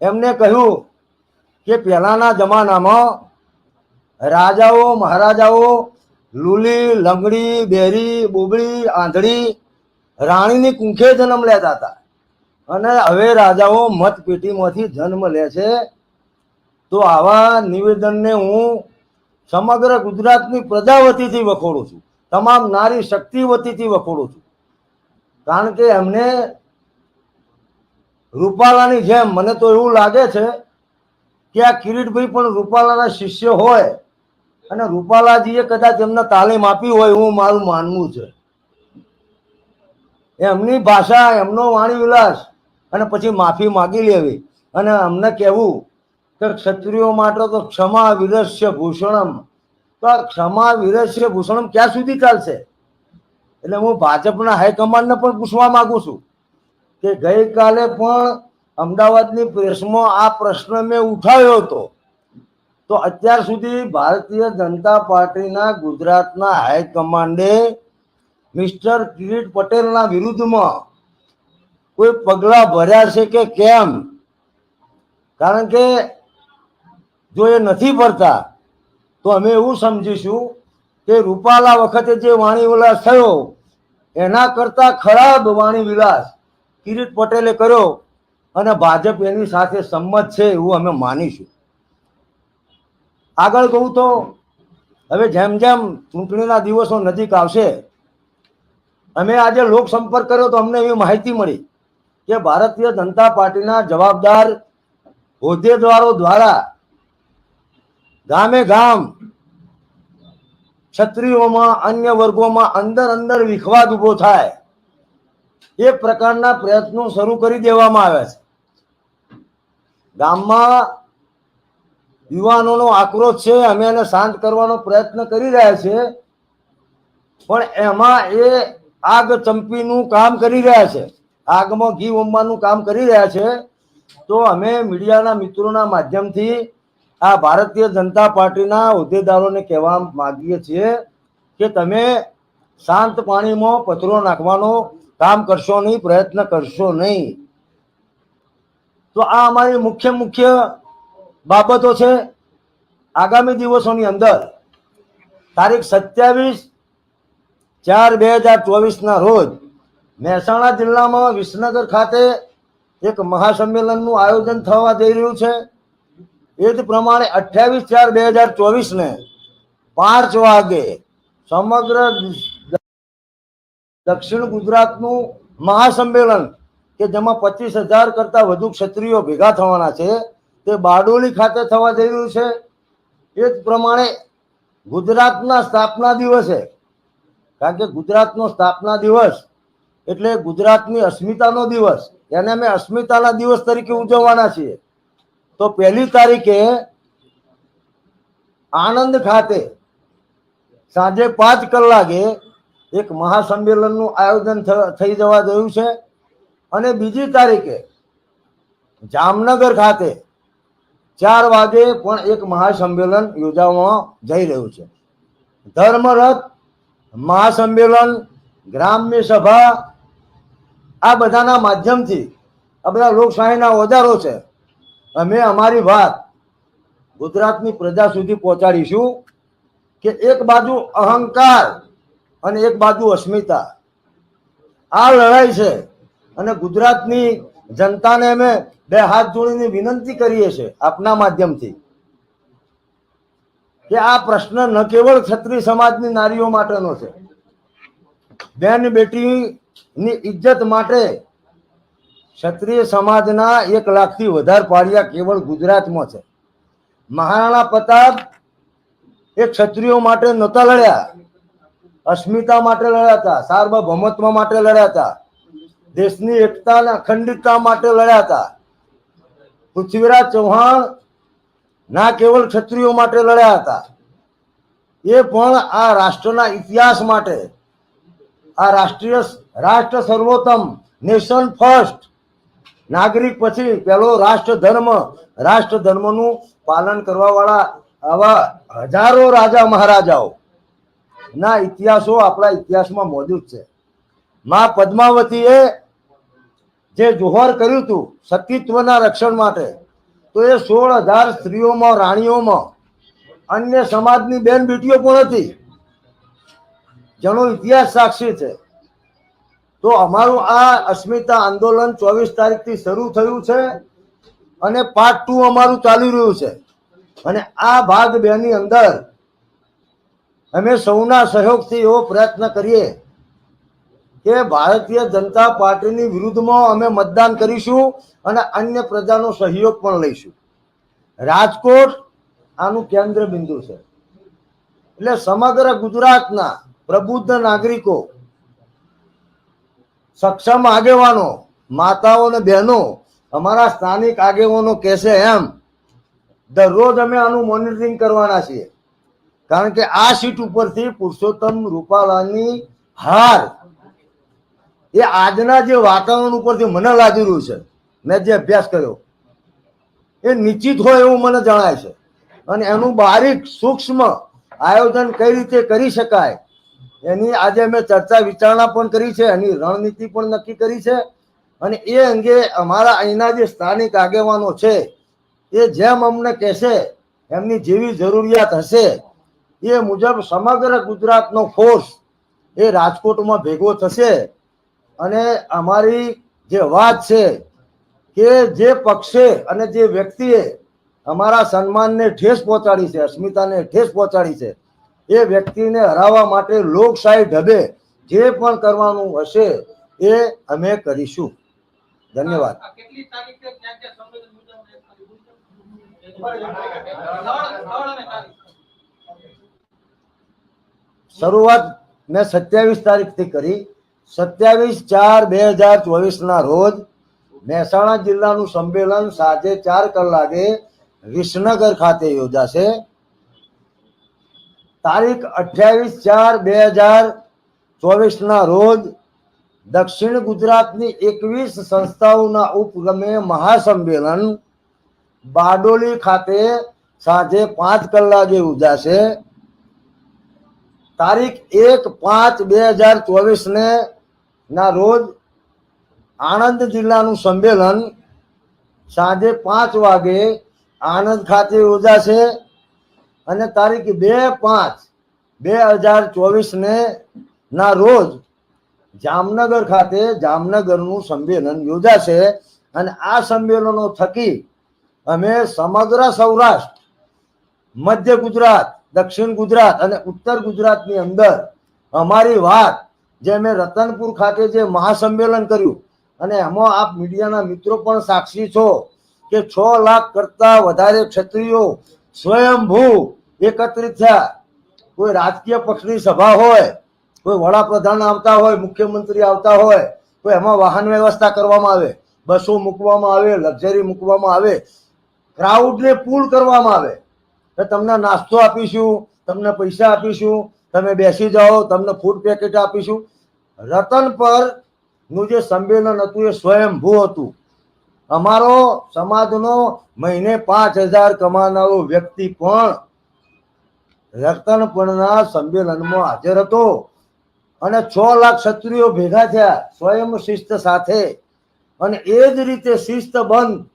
એમને કહ્યું કે પહેલાના જમાનામાં રાજાઓ, મહારાજાઓ, લુલી, લંગડી, બેરી, બોબળી, આંધળી રાણીની કુંખે જન્મ લેતા હતા. અને હવે રાજાઓ મતપેટીમાંથી જન્મ લે છે. તો આવા નિવેદનને હું સમગ્ર ગુજરાતની પ્રજા વતીથી વખોડું છું. તમામ નારી શક્તિ વતીથી વખોડું છું. કારણ કે એમને રૂપાલાની જેમ, મને તો એવું લાગે છે કે આ કિરીટભાઈ પણ રૂપાલાના શિષ્ય હોય અને રૂપાલાજીએ કદાચ એમને તાલીમ આપી હોય એવું મારું માનવું છે. એમની ભાષા, એમનો વાણી વિલાસ અને પછી માફી માગી લેવી અને અમને કહેવું કે ક્ષત્રિયો માટે તો ક્ષમા વિરસ્ય ભૂષણમ. તો આ ક્ષમા વિરસ્ય ભૂષણમ ક્યાં સુધી ચાલશે? એટલે હું ભાજપના હાઈકમાન્ડને પણ પૂછવા માગું છું. કે ગઈકાલે પણ અમદાવાદની પ્રેસમાં આ પ્રશ્ન મેં ઉઠાવ્યો હતો. તો અત્યાર સુધી ભારતીય જનતા પાર્ટીના ગુજરાતના હાઈકમાન્ડે મિસ્ટર કિરીટ પટેલના વિરુદ્ધમાં કોઈ પગલાં ભર્યા છે કે કેમ? કારણ કે જો એ નથી ભરતા, તો અમે એવું સમજીશું કે રૂપાલા વખતે જે વાણી વિલાસ થયો, એના કરતા ખરાબ વાણી વિલાસ કિરીટ પટેલે કર્યો અને ભાજપ એની સાથે સંમત છે એવું અમે માનીશું. આગળ કહું તો, હવે જેમ જેમ ચૂંટણીના દિવસો નજીક આવશે, અમે આજે લોક સંપર્ક કર્યો તો અમને એવી માહિતી મળી કે ભારતીય જનતા પાર્ટીના જવાબદાર હોદ્દેદારો દ્વારા ગામે ગામ ક્ષત્રિયોમાં અન્ય વર્ગોમાં અંદર અંદર વિખવાદ ઊભો થાય. એ પ્રકારના પ્રયત્નો શરૂ કરી દેવામાં આવ્યા છે. ગામમાં યુવાનોનો આક્રોશ છે, અમે એને શાંત કરવાનો પ્રયત્ન કરી રહ્યા છે, પણ એમાં એ આગ ચંપીનું કામ કરી રહ્યા છે. આગમાં ઘી ઉમવાનું કામ કરી રહ્યા છે. તો અમે મીડિયાના મિત્રોના માધ્યમથી આ ભારતીય જનતા પાર્ટીના હોદ્દેદારોને કહેવા માગીએ છીએ કે તમે શાંત પાણીમાં પથરો નાખવાનો કામ કરશો નહીં, પ્રયત્ન કરશો નહીં. તો આ અમારી મુખ્ય મુખ્ય બાબતો છે આગામી દિવસોની અંદર. તારીખ સત્યાવીસ ચાર બે હજાર ચોવીસના રોજ મહેસાણા જિલ્લામાં વિસનગર ખાતે એક મહાસંમેલનનું આયોજન થવા જઈ રહ્યું છે. એ જ પ્રમાણે અઠ્યાવીસ ચાર બે હજાર ચોવીસને પાંચ વાગે સમગ્ર દક્ષિણ ગુજરાતનું મહાસંમેલન, કે જેમાં પચીસ હજાર કરતા વધુ ક્ષત્રિયો ભેગા થવાના છે, તે બારડોલી ખાતે થવા જઈ રહ્યું છે. એ જ પ્રમાણે ગુજરાતના સ્થાપના દિવસે, કારણ કે ગુજરાતનો સ્થાપના દિવસ એટલે ગુજરાતની અસ્મિતાનો દિવસ, એને અમે અસ્મિતાના દિવસ તરીકે ઉજવવાના છીએ. તો પહેલી તારીખે આણંદ ખાતે સાંજે પાંચ કલાકે એક મહાસંમેલનનું આયોજન થઈ જવા જોયું છે. અને બીજી તારીખે જામનગર ખાતે ચાર વાગે પણ એક મહાસંમેલન યોજાવામાં જઈ રહ્યું છે. ધર્મરથ, મહાસંમેલન, ગ્રામ્ય સભા, આ બધાના માધ્યમથી આ બધા લોકશાહીના ઓજારો છે. અમે અમારી વાત ગુજરાતની પ્રજા સુધી પહોંચાડીશું કે એક બાજુ અહંકાર અને એક બાજુ અસ્મિતા. આ લડાઈ છે અને ગુજરાતની જનતાને અમે બે હાથ જોડીને વિનંતી કરીએ છીએ આપના માધ્યમથી કે આ પ્રશ્ન ન કેવળ ક્ષત્રિય સમાજની નારીઓ માટેનો છે. બેન બેટીની ઇજ્જત માટે ક્ષત્રિય સમાજના એક લાખથી વધારે પાડિયા કેવળ ગુજરાતમાં છે. મહારાણા પ્રતાપ એ ક્ષત્રિયો માટે નહોતા લડ્યા. અસ્મિતા માટે લડ્યા હતા, સાર્વભૌમત્વ માટે લડ્યા હતા, દેશની એકતા અને અખંડિતતા માટે લડ્યા હતા. પૃથ્વીરાજ ચૌહાણ ના કેવળ ક્ષત્રિયો માટે લડ્યા હતા. એ પણ આ રાષ્ટ્રના ઇતિહાસ માટે. આ રાષ્ટ્રીય રાષ્ટ્ર સર્વોત્તમ, નેશન ફર્સ્ટ. નાગરિક પછી પેલો રાષ્ટ્ર ધર્મ રાષ્ટ્ર ધર્મનું પાલન કરવા વાળા આવા હજારો રાજા મહારાજાઓ. ના, ઇતિહાસો આપણા ઇતિહાસમાં મોજૂદ છે. માં પદ્માવતીએ જે જોહર કર્યું હતું સતીત્વના રક્ષણ માટે, તો એ સોળ હજાર સ્ત્રીઓમાં, રાણીઓમાં, અન્ય સમાજની બેન બેટીઓ પણ હતી. જેનો ઇતિહાસ સાક્ષી છે. તો અમારું આ અસ્મિતા આંદોલન ચોવીસ તારીખથી શરૂ થયું છે અને પાર્ટ ટુ અમારું ચાલી રહ્યું છે. અને આ ભાગ બે ની અંદર અમે સૌના સહયોગથી એવો પ્રયત્ન કરીએ કે ભારતીય જનતા પાર્ટીની વિરુદ્ધમાં અમે મતદાન કરીશું અને અન્ય પ્રજાનો સહયોગ પણ લઈશું. રાજકોટ આનું કેન્દ્ર બિંદુ છે. એટલે સમગ્ર ગુજરાતના પ્રબુદ્ધ નાગરિકો, સક્ષમ આગેવાનો, માતાઓ અને બહેનો, અમારા સ્થાનિક આગેવાનો કહેશે એમ, દરરોજ અમે આનું મોનિટરિંગ કરવાના છીએ. કારણ કે આ સીટ ઉપરથી પુરુષોત્તમ રૂપાલાની હાર એ આજના જે વાતાવરણ ઉપરથી મને લાગી રહ્યું છે. મેં જે અભ્યાસ કર્યો, એ નિશ્ચિત હોય એવું મને જણાય છે. અને એનું બારીક સૂક્ષ્મ આયોજન કઈ રીતે કરી શકાય, એની આજે અમે ચર્ચા વિચારણા પણ કરી છે, એની રણનીતિ પણ નક્કી કરી છે. અને એ અંગે અમારા અહીંના જે સ્થાનિક આગેવાનો છે, એ જેમ અમને કહેશે, એમની જેવી જરૂરિયાત હશે એ મુજબ સમગ્ર ગુજરાતનો ફોર્સ એ રાજકોટમાં ભેગો થશે. અને અમારી જે વાત છે કે જે પક્ષે અને જે વ્યક્તિએ અમારા સન્માનને ઠેસ પહોંચાડી છે, અસ્મિતાને ઠેસ પહોંચાડી છે, એ વ્યક્તિને હરાવવા માટે લોકશાહી ઢબે જે પણ કરવાનું હશે એ અમે કરીશું. ધન્યવાદ. કેટલી તારીખે ક્યાં ક્યાં સંમેલન યોજાવાનું એ ખાલી બોલજો. સ્થળ સ્થળ અને તારીખ શરૂઆત મેં સત્યાવીસ તારીખથી કરી. સત્યાવીસ ચાર બે હજાર ચોવીસના રોજ મહેસાણા જિલ્લાનું સંમેલન સાંજે ચાર કલાકે વિસનગર ખાતે યોજાશે. તારીખ અઠ્યાવીસ ચાર બે હજાર ચોવીસના રોજ દક્ષિણ ગુજરાતની એકવીસ સંસ્થાઓના ઉપક્રમે મહાસંમેલન બારડોલી ખાતે સાંજે પાંચ કલાકે યોજાશે. તારીખ એક પાંચ બે હજાર ચોવીસ ને રોજ આણંદ જિલ્લાનું સંમેલન સાંજે પાંચ વાગે આણંદ ખાતે યોજાશે અને તારીખ બે પાંચ બે હજાર ચોવીસ ને ના રોજ જામનગર ખાતે જામનગરનું સંમેલન યોજાશે અને આ સંમેલનો થકી અમે સમગ્ર સૌરાષ્ટ્ર, મધ્ય ગુજરાત દક્ષિણ ગુજરાત અને ઉત્તર ગુજરાતની અંદર અમારી વાત જે મેં રતનપુર ખાતે જે મહાસંમેલન કર્યું, અને એમાં આપ મીડિયાના મિત્રો પણ સાક્ષી છો કે છ લાખ કરતા વધારે ક્ષત્રિયો સ્વયંભૂ એકત્રિત થયા. કોઈ રાજકીય પક્ષની સભા હોય, કોઈ વડાપ્રધાન આવતા હોય, મુખ્યમંત્રી આવતા હોય, તો એમાં વાહન વ્યવસ્થા કરવામાં આવે, બસો મૂકવામાં આવે, લક્ઝરી મૂકવામાં આવે ક્રાઉડને પૂલ કરવામાં આવે. તમને નાસ્તો આપીશું, તમને પૈસા આપીશું, તમે બેસી જાઓ, તમને ફૂડ પેકેટ આપીશું. રતન પરનું જે સંમેલન હતું એ સ્વયંભૂ હતું. અમારો સમાજનો મહિને પાંચ હજાર કમાનારો વ્યક્તિ પણ રતનપણના સંમેલનમાં હાજર હતો. અને છ લાખ ક્ષત્રિયો ભેગા થયા સ્વયં શિસ્ત સાથે. અને એ જ રીતે શિસ્ત બંધ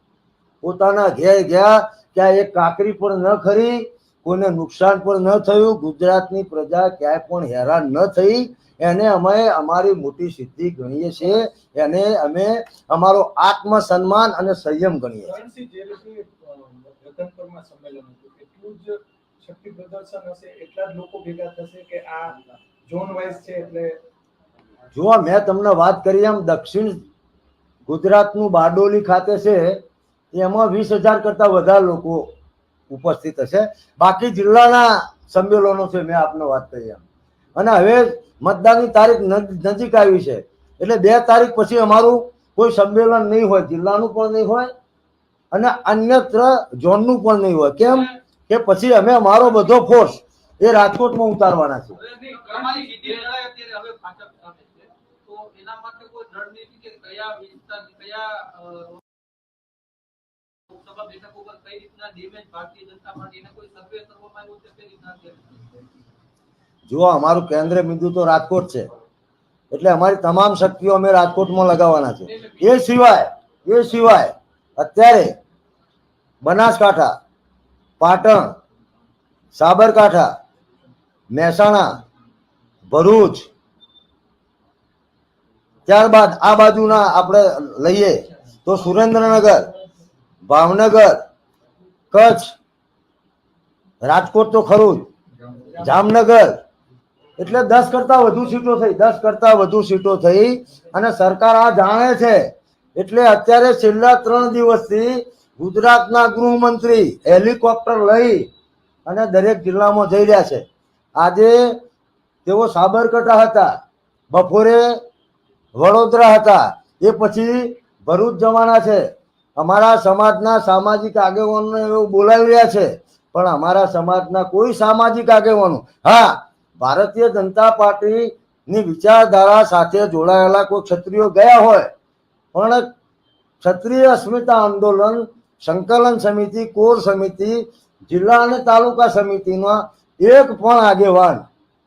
પોતાના ઘેર ગયા ક્યાં એક કાકરી પણ ન ખરી કોઈને નુકસાન પણ ન થયું ગુજરાતની પ્રજા ક્યાંય પણ હેરાન ન થઈ. એને અમે અમારી મોટી સિદ્ધિ ગણીએ છીએ. એને અમે અમારો આત્મસન્માન અને સંયમ ગણીએ છીએ. કરણસિંહ જે રીતે અ, રતનપુરમાં સંમેલન હતું એટલું જ શક્તિ પ્રદર્શન હશે એટલા જ લોકો ભેગા થશે કે આ ઝોન વાઇઝ છે એટલે જુઓ મેં તમને વાત કરી એમ દક્ષિણ ગુજરાતનું બારડોલી ખાતે છે એમાં વીસ હજાર કરતા વધારે લોકો ઉપસ્થિત હશે. બાકી જિલ્લાના સંમેલનો છે, મેં આપને વાત કરી એમ. અને હવે મતદાનની તારીખ નજ- નજીક આવી છે. એટલે બે તારીખ પછી અમારું કોઈ સંમેલન નહીં હોય, જિલ્લાનું પણ નહીં હોય અને અન્યત્ર ઝોનનું પણ નહીં હોય. કેમ કે પછી અમે, અમારો બધો ફોર્સ એ રાજકોટમાં ઉતારવાના છે. લોકસભા બેઠક ઉપર કઈ રીતના ડેમેજ ભારતીય જનતા પાર્ટીને કોઈ સર્વે કરવામાં આવ્યો છે? કઈ રીતના? જુઓ, અમારું કેન્દ્ર બિંદુ તો રાજકોટ છે. એટલે અમારી તમામ શક્તિઓ અમે રાજકોટમાં લગાવવાના છે. એ સિવાય એ સિવાય અત્યારે બનાસકાંઠા, પાટણ, સાબરકાંઠા, મહેસાણા, ભરૂચ, ત્યારબાદ આ બાજુના આપણે લઈએ તો સુરેન્દ્રનગર ભાવનગર, કચ્છ, રાજકોટ તો ખરું જ. જામનગર, એટલે દસ કરતા વધુ સીટો થઈ, દસ કરતા વધુ સીટો થઈ અને સરકાર આ જાણે છે. એટલે અત્યારે છેલ્લા ત્રણ દિવસથી ગુજરાતના ગૃહમંત્રી હેલિકોપ્ટર લઈ અને દરેક જિલ્લામાં જઈ રહ્યા છે. આજે તેઓ સાબરકાંઠા હતા, બપોરે વડોદરા હતા, એ પછી ભરૂચ જવાના છે. અમારા સમાજના સામાજિક આગેવાનોને એવું બોલાવી રહ્યા છે, પણ અમારા સમાજના કોઈ સામાજિક આગેવાનો. હા, ભારતીય જનતા પાર્ટીની વિચારધારા સાથે જોડાયેલા કોઈ ક્ષત્રિયો ગયા હોય, પણ ક્ષત્રિય અસ્મિતા આંદોલન સંકલન સમિતિ, કોર સમિતિ, જિલ્લા અને તાલુકા સમિતિના એક પણ આગેવાન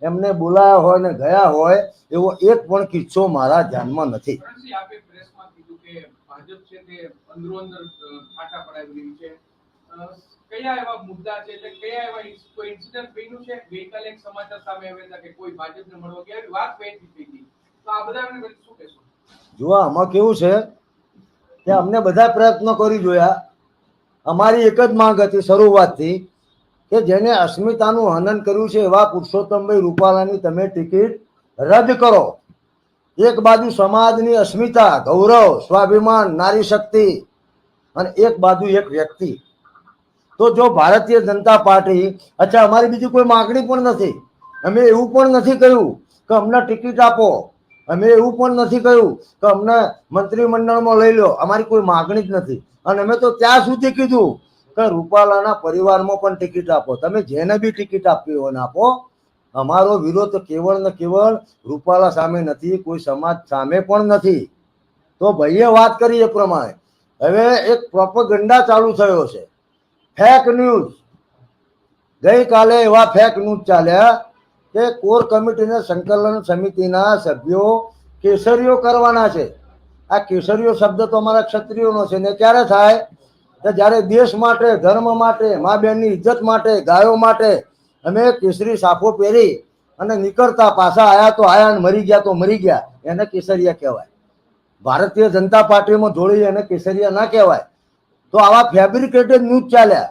એમને બોલાયા હોય ને ગયા હોય એવો એક પણ કિસ્સો મારા ધ્યાનમાં નથી કરણસિંહ, આપે પ્રેસમાં કીધું કે ભાજપ છે તે અંદરો અંદર ફાટા પડાવી રહ્યું છે. કયા એવા મુદ્દા છે? એટલે કયા એવા કોઈ ઇન્સિડન્ટ બન્યું છે? ગઈકાલે એક સમાચાર સામે આવ્યા હતા કે કોઈ ભાજપને મળવા ગયા એવી વાત વહેતી થઈ ગઈ. તો આ બધા શું કહેશો? જો આમાં કેવું છે કે અમને બધા પ્રયત્નો કરી જોયા. અમારી એક જ માંગ હતી શરૂઆતથી કે જેને અસ્મિતાનું હનન કર્યું છે એવા પુરુષોત્તમભાઈ રૂપાલાની તમે ટિકિટ રદ કરો. એક બાજુ સમાજની અસ્મિતા, ગૌરવ, સ્વાભિમાન, નારી શક્તિ અને એક બાજુ એક વ્યક્તિ. તો જો ભારતીય જનતા પાર્ટી, અચ્છા, અમારી બીજી કોઈ માગણી પણ નથી. અમે એવું પણ નથી કહ્યું કે અમને ટિકિટ આપો. અમે એવું પણ નથી કહ્યું કે અમને મંત્રીમંડળમાં લઈ લો. અમારી કોઈ માગણી જ નથી. અને અમે તો ત્યાં સુધી કીધું કે રૂપાલાના પરિવારમાં પણ ટિકિટ આપો. તમે જેને બી ટિકિટ આપવી હોય આપો. અમારો વિરોધ કેવળ ને કેવળ રૂપાલા સામે નથી, કોઈ સમાજ સામે પણ નથી. તો ભાઈએ વાત કરી એ પ્રમાણે. હવે એક પ્રોપગંડા ચાલુ થયો છે. ફેક ન્યૂઝ ગઈકાલે એવા ફેક ન્યૂઝ ચાલ્યા કે કોર કમિટીના સંકલન સમિતિના સભ્યો કેસરીઓ કરવાના છે. આ કેસરીઓ શબ્દ તો અમારા ક્ષત્રિયોનો છે ને ક્યારે થાય? કે જ્યારે દેશ માટે, ધર્મ માટે મા બેનની ઇજ્જત માટે, ગાયો માટે અમે કેસરી સાફો પહેરી અને નીકળતા પાછા આયા તો આયા અને મરી ગયા તો મરી ગયા. એને કેસરિયા કહેવાય. ભારતીય જનતા પાર્ટીમાં જોડી એને કેસરિયા ના કહેવાય. તો આવા ફેબ્રિકેટેડ ન્યૂઝ ચાલ્યા.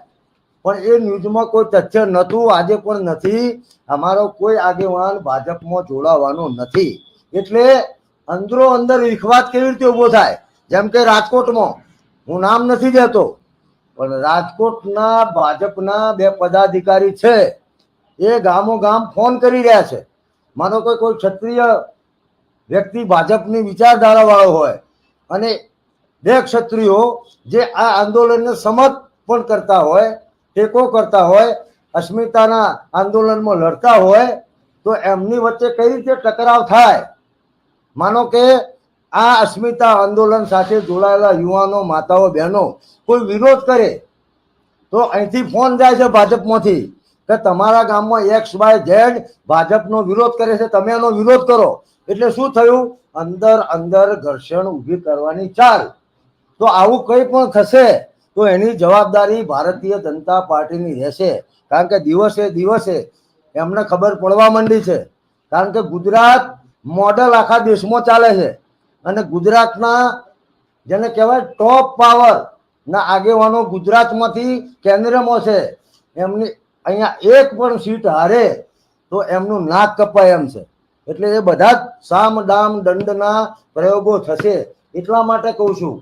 પણ એ ન્યૂઝમાં કોઈ તથ્ય નહોતું, આજે પણ નથી. અમારો કોઈ આગેવાન ભાજપમાં જોડાવાનો નથી. એટલે અંદરો અંદર વિખવાદ કેવી રીતે ઊભો થાય? જેમ કે રાજકોટમાં. હું નામ નથી દેતો, પણ રાજકોટના ભાજપના બે પદાધિકારી છે. એ ગામો ગામ ફોન કરી રહ્યા છે. માનો કોઈ કોઈ ક્ષત્રિય વ્યક્તિ ભાજપની વિચારધારાવાળો હોય અને બે ક્ષત્રિયો જે આ આંદોલનને સમર્થ પણ કરતા હોય, ટેકો કરતા હોય, અસ્મિતાના આંદોલનમાં લડતા હોય, તો એમની વચ્ચે કઈ રીતે ટકરાવ થાય? માનો કે આ અસ્મિતા આંદોલન સાથે જોડાયેલા યુવાનો, માતાઓ, બહેનો કોઈ વિરોધ કરે, તો અહીંથી ફોન જાય છે ભાજપમાંથી. કે તમારા ગામમાં એક્સ વાય ઝેડ ભાજપનો વિરોધ કરે છે, તમે એનો વિરોધ કરો. એટલે શું થયું? અંદર અંદર ઘર્ષણ ઊભી કરવાની ચાલ. તો આવું કંઈ પણ થશે, તો એની જવાબદારી ભારતીય જનતા પાર્ટીની રહેશે. કારણ કે દિવસે દિવસે એમને ખબર પડવા માંડી છે. કારણ કે ગુજરાત મોડલ આખા દેશમાં ચાલે છે. અને ગુજરાતના જેને કહેવાય ટોપ પાવર ના આગેવાનો ગુજરાતમાંથી કેન્દ્રમાં છે. એમની અહીંયા એક પણ સીટ હારે તો એમનું નાક કપાય એમ છે. એટલે એ બધા જ સામ દામ દંડના પ્રયોગો થશે એટલા માટે કહું છું.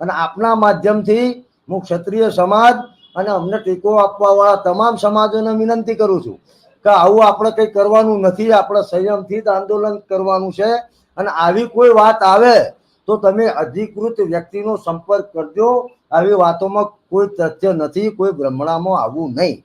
અને આપના માધ્યમથી હું ક્ષત્રિય સમાજ અને અમને ટેકો આપવાવાળા તમામ સમાજોને વિનંતી કરું છું કે આવું આપણે કંઈ કરવાનું નથી, આપણે સંયમથી જ આંદોલન કરવાનું છે. અને આવી કોઈ વાત આવે તો તમે અધિકૃત વ્યક્તિનો સંપર્ક કરજો. આવી વાતોમાં કોઈ તથ્ય નથી, કોઈ ભ્રમણામાં આવવું નહીં.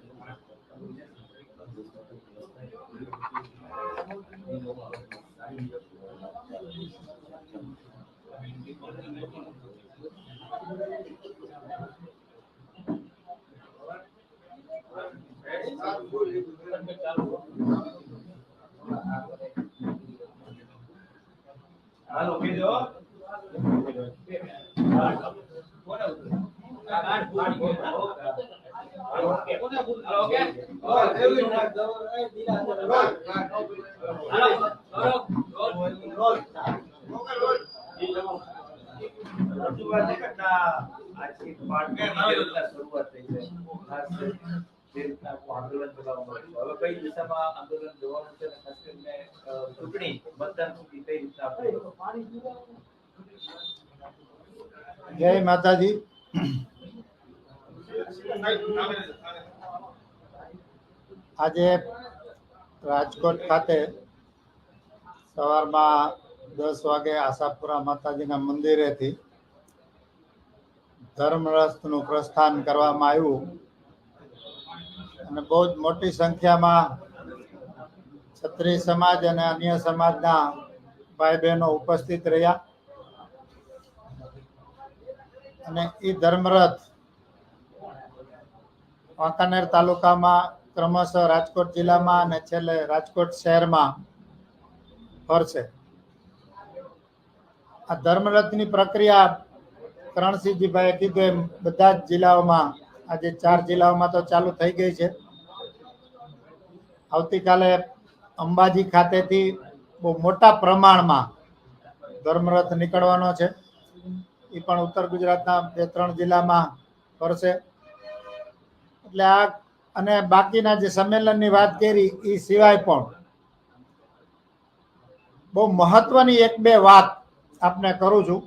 嗯。દિશામાં આંદોલન જવાનું છે ખાસ કરીને ચૂંટણી મતદાન કઈ આપણે જય માતાજી. આજે રાજકોટ ખાતે સવારમાં દસ વાગે આશાપુરા માતાજીના મંદિરેથી ધર્મરથનું પ્રસ્થાન કરવામાં આવ્યું. અને બહુ જ મોટી સંખ્યામાં ક્ષત્રિય સમાજ અને અન્ય સમાજના ભાઈ બહેનો ઉપસ્થિત રહ્યા. અને એ ધર્મરથ વાંકાનેર તાલુકામાં ક્રમશઃ રાજકોટ જિલ્લામાં અને છેલ્લે રાજકોટ શહેરમાં ફરશે આ ધર્મરથની પ્રક્રિયા કરણસિંહજીભાઈએ કીધું એમ, બધા જ જિલ્લાઓમાં, આજે ચાર જિલ્લાઓમાં તો ચાલુ થઈ ગઈ છે. આવતીકાલે અંબાજી ખાતેથી બહુ મોટા પ્રમાણમાં ધર્મરથ નીકળવાનો છે. એ પણ ઉત્તર ગુજરાતના બે ત્રણ જિલ્લામાં ફરશે. એટલે આ અને બાકીના જે સંમેલનની વાત કરી એ સિવાય પણ બહુ મહત્વની એક બે વાત આપને કરું છું.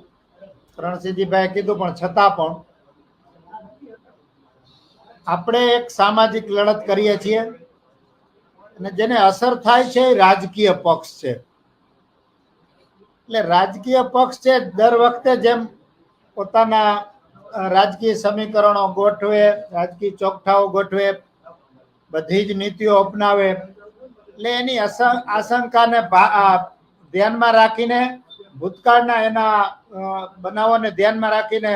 રણસિંહજીભાઈએ કીધું, પણ છતાં પણ આપણે એક સામાજિક લડત કરીએ છીએ. અને જેને અસર થાય છે રાજકીય પક્ષ છે. એટલે રાજકીય પક્ષ છે, દર વખતે જેમ પોતાના રાજકીય સમીકરણો ગોઠવે, રાજકીય ચોકઠાઓ ગોઠવે, બધી જ નીતિઓ અપનાવે, એટલે એની આશંકાને ધ્યાનમાં રાખીને, ભૂતકાળના એના બનાવોને ધ્યાનમાં રાખીને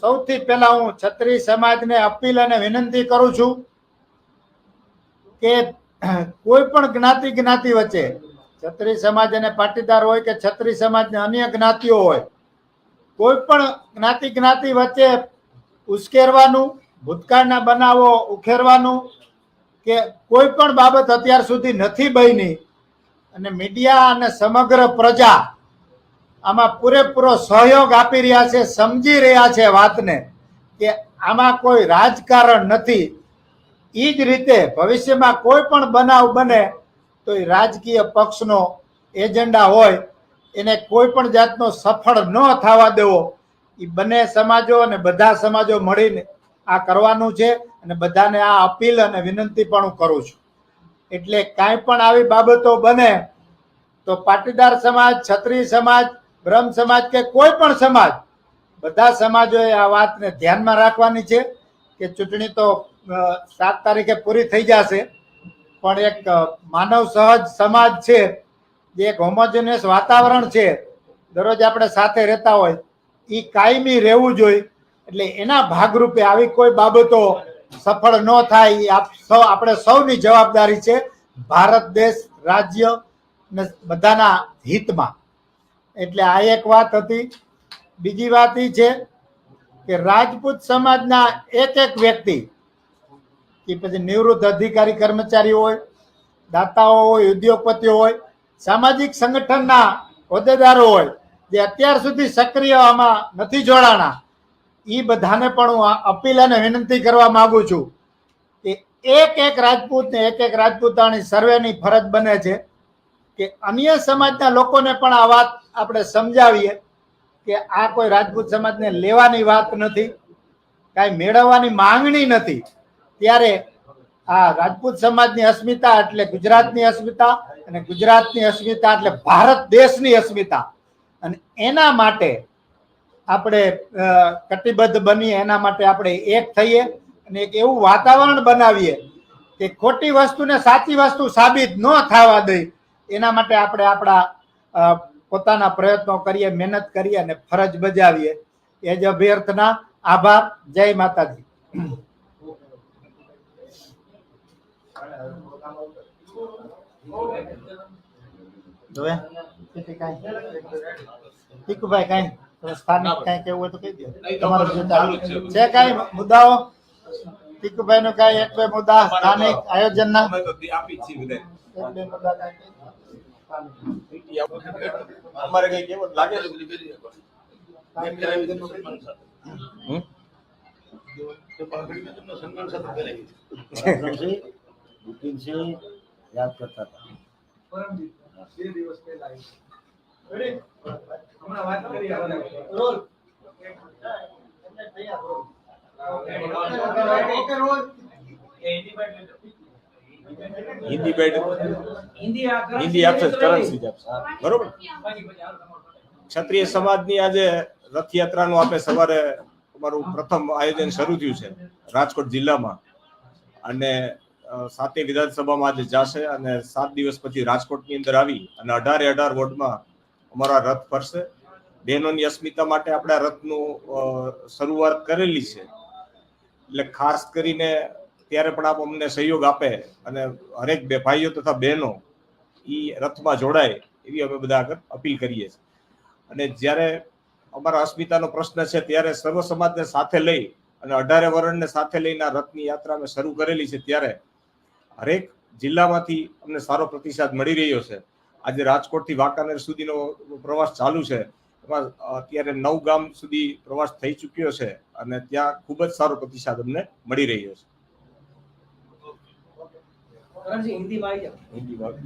સૌથી પહેલા હું છત્રી સમાજને અપીલ અને વિનંતી કરું છું કે કોઈ પણ જ્ઞાતિ જ્ઞાતિ વચ્ચે છત્રી સમાજ અને પાટીદાર હોય કે છત્રી સમાજ અન્ય જ્ઞાતિઓ હોય, કોઈ પણ જ્ઞાતિ જ્ઞાતિ વચ્ચે ઉશ્કેરવાનું, ભૂતકાળના બનાવો ઉખેરવાનું કે કોઈ પણ બાબત અત્યાર સુધી નથી બની અને મીડિયા અને સમગ્ર પ્રજા આમાં પૂરેપૂરો સહયોગ આપી રહ્યા છે, સમજી રહ્યા છે વાતને કે આમાં કોઈ રાજકારણ નથી. એ જ રીતે ભવિષ્યમાં કોઈ પણ બનાવ બને, તો એ રાજકીય પક્ષનો એજન્ડા હોય, એને કોઈ પણ જાતનો સફળ ન થવા દેવો. એ બંને સમાજો અને બધા સમાજો મળીને આ કરવાનું છે અને બધાને આ અપીલ અને વિનંતી પણ હું કરું છું. એટલે કાંઈ પણ આવી બાબતો બને, તો પાટીદાર સમાજ છત્રી સમાજ, બ્રહ્મ સમાજ કે કોઈ પણ સમાજ, બધા સમાજોએ આ વાતને ધ્યાનમાં રાખવાની છે કે ચૂંટણી તો સાત તારીખે પૂરી થઈ જશે. પણ એક માનવ સહજ સમાજ છે. જે એક હોમોજિનિયસ વાતાવરણ છે. દરરોજ આપણે સાથે રહેતા હોય એ કાયમી રહેવું જોઈએ. એટલે એના ભાગરૂપે આવી કોઈ બાબતો સફળ ન થાય એ સૌ, આપણે સૌની જવાબદારી છે ભારત દેશ રાજ્ય ને બધાના હિતમાં. એટલે આ એક વાત હતી. બીજી વાત એ છે કે રાજપૂત સમાજના એક એક વ્યક્તિ કે પછી નિવૃત્ત અધિકારી કર્મચારી હોય, દાતાઓ હોય, ઉદ્યોગપતિઓ હોય, સામાજિક સંગઠનના હોદ્દેદારો હોય, જે અત્યાર સુધી સક્રિય આમાં નથી જોડાણા એ બધાને પણ હું અપીલ અને વિનંતી કરવા માગું છું એક એક રાજપૂતને એક એક રાજપૂતાણી સર્વેની ફરજ બને છે કે અન્ય સમાજના લોકોને પણ આ વાત આપણે સમજાવીએ કે આ કોઈ રાજપૂત સમાજને લેવાની વાત નથી, કાંઈ મેળવવાની માંગણી નથી. ત્યારે આ રાજપૂત સમાજની અસ્મિતા એટલે ગુજરાતની અસ્મિતા અને ગુજરાતની અસ્મિતા એટલે ભારત દેશની અસ્મિતા. અને એના માટે આપણે કટિબદ્ધ બનીએ, એના માટે આપણે એક થઈએ અને એક એવું વાતાવરણ બનાવીએ કે ખોટી વસ્તુને સાચી વસ્તુ સાબિત ન થવા દઈ એના માટે આપણે આપણા પોતાના પ્રયત્નો કરીએ, મહેનત કરીએ અને ફરજ બજાવીએ. એ જ અભ્યર્થના. આભાર. જય માતાજી. જોવે? ટીકુભાઈ કાંઈ. સ્થાનિક કાંઈ કેવું હોય તો કહી દો. તમારું છે. કાંઈ મુદ્દાઓ? ટીકુભાઈ નો કાંઈ એક બે મુદ્દા સ્થાનિક આયોજન ના તો આપી જ છીએ બધાય. એક બે મુદ્દા કાંઈ. અમારે કઈ કેવું લાગે છે હમ? વિક્રમસિંહ, બિપિનસિંહ યાદ કરતા હતા. બે દિવસ પહેલા આવી. હમણાં વાત કરી આપણે. રોલ. હિન્દી બેડ હિન્દી આપશે. કરન્સી જ આપશે. બરોબર? ક્ષત્રિય સમાજની આજે રથયાત્રાનું આપણે સવારે અમારું પ્રથમ આયોજન શરૂ થયું છે રાજકોટ જિલ્લામાં. અને સાતે વિધાનસભામાં આજે જાશે અને સાત દિવસ પછી રાજકોટની અંદર આવી અને અઢારે અઢાર વોર્ડમાં અમારા રથ ફરશે. બહેનોની અસ્મિતા માટે આપણે રથનું શરૂઆત કરેલી છે. એટલે ખાસ કરીને ત્યારે પણ આપ અમને સહયોગ આપે અને હરેક બે ભાઈઓ તથા બહેનો એ રથમાં જોડાય એવી અમે બધા આગળ અપીલ કરીએ છીએ. અને જ્યારે અમારા અસ્મિતાનો પ્રશ્ન છે ત્યારે સર્વ સમાજને સાથે લઈ અને અઢારે વર્ણને સાથે લઈને આ રથની યાત્રા અમે શરૂ કરેલી છે ત્યારે હરેક જિલ્લામાંથી અમને સારો પ્રતિસાદ મળી રહ્યો છે. આજે રાજકોટથી વાંકાનેર સુધીનો પ્રવાસ ચાલુ છે. એમાં અત્યારે નવ ગામ સુધી પ્રવાસ થઈ ચૂક્યો છે અને ત્યાં ખૂબ જ સારો પ્રતિસાદ અમને મળી રહ્યો છે. હિન્દી વાત.